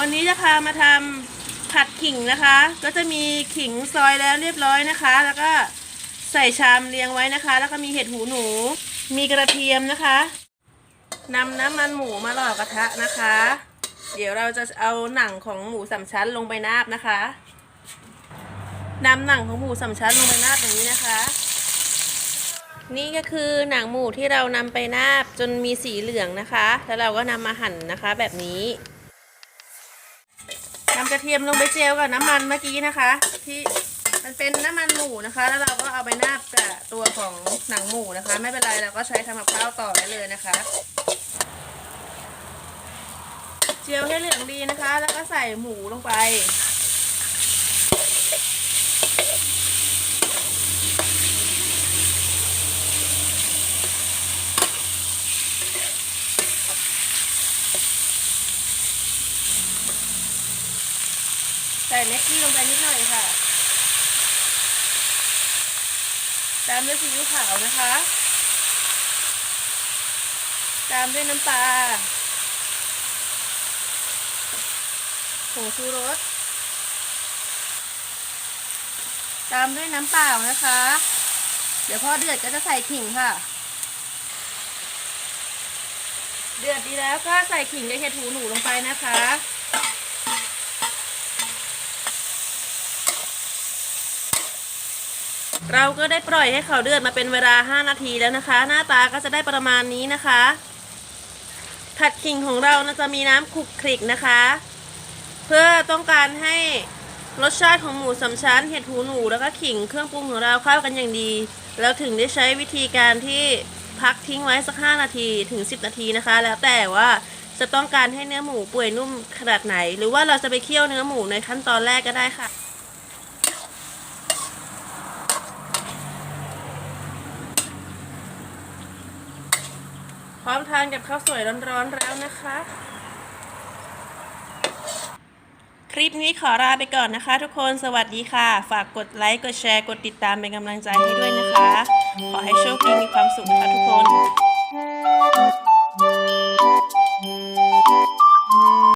วันนี้จะพามาทำผัดขิงนะคะ ก็จะมีขิงซอยแล้วเรียบร้อยนะคะ แล้วก็ใส่ชามเรียงไว้นะคะ แล้วก็มีเห็ดหูหนู มีกระเทียมนะคะนำน้ำมันหมูมาหล่อกระทะนะคะ เดี๋ยวเราจะเอาหนังของหมูสามชั้นลงไปนาบนะคะนำหนังของหมูสามชั้นลงไปนาบอย่างนี้นะคะ นี่ก็คือหนังหมูที่เรานำไปนาบจนมีสีเหลืองนะคะ แล้วเราก็นำมาหั่นนะคะแบบนี้ นำกระเทียมลงไปเจียวกับน้ำมันเมื่อกี้นะคะ ที่มันเป็นน้ำมันหมูนะคะ แล้วเราก็เอาไปนาบกับตัวของหนังหมูนะคะ ไม่เป็นไรเราก็ใช้ทำกับข้าวต่อได้เลยนะคะ เจียวให้เหลืองดีนะคะ แล้วก็ใส่หมูลงไป ส่เม็ดกี้ลงไปนิดหน่อยค่ะ ตามด้วยซีอิ๊วขาวนะคะ ตามด้วยน้ำปลาผงชูรส ตามด้วยน้ำเปล่านะคะ เดี๋ยวพอเดือดก็จะใส่ขิงค่ะ เดือดดีแล้วก็ใส่ขิงกับเห็ดหูหนูลงไปนะคะ เราก็ได้ปล่อยให้เขาเดือดมาเป็นเวลา 5 นาทีแล้วนะคะ หน้าตาก็จะได้ประมาณนี้นะคะ ผัดขิงของเรานะจะมีน้ำคลุกคลิกนะคะ เพื่อต้องการให้รสชาติของหมูสามชั้น เห็ดหูหนูแล้วก็ขิงเครื่องปรุงของเราเข้ากันอย่างดี แล้วถึงได้ใช้วิธีการที่พักทิ้งไว้สัก 5 นาทีถึง 10 นาทีนะคะ แล้วแต่ว่าจะต้องการให้เนื้อหมูเปื่อยนุ่มขนาดไหน หรือว่าเราจะไปเคี่ยวเนื้อหมูในขั้นตอนแรกก็ได้ค่ะ พร้อมทานกับข้าวสวยร้อนๆแล้วนะคะ คลิปนี้ขอลาไปก่อนนะคะ ทุกคนสวัสดีค่ะ ฝากกดไลค์กดแชร์กดติดตามเป็นกำลังใจให้ด้วยนะคะ ขอให้โชคดีมีความสุขค่ะทุกคน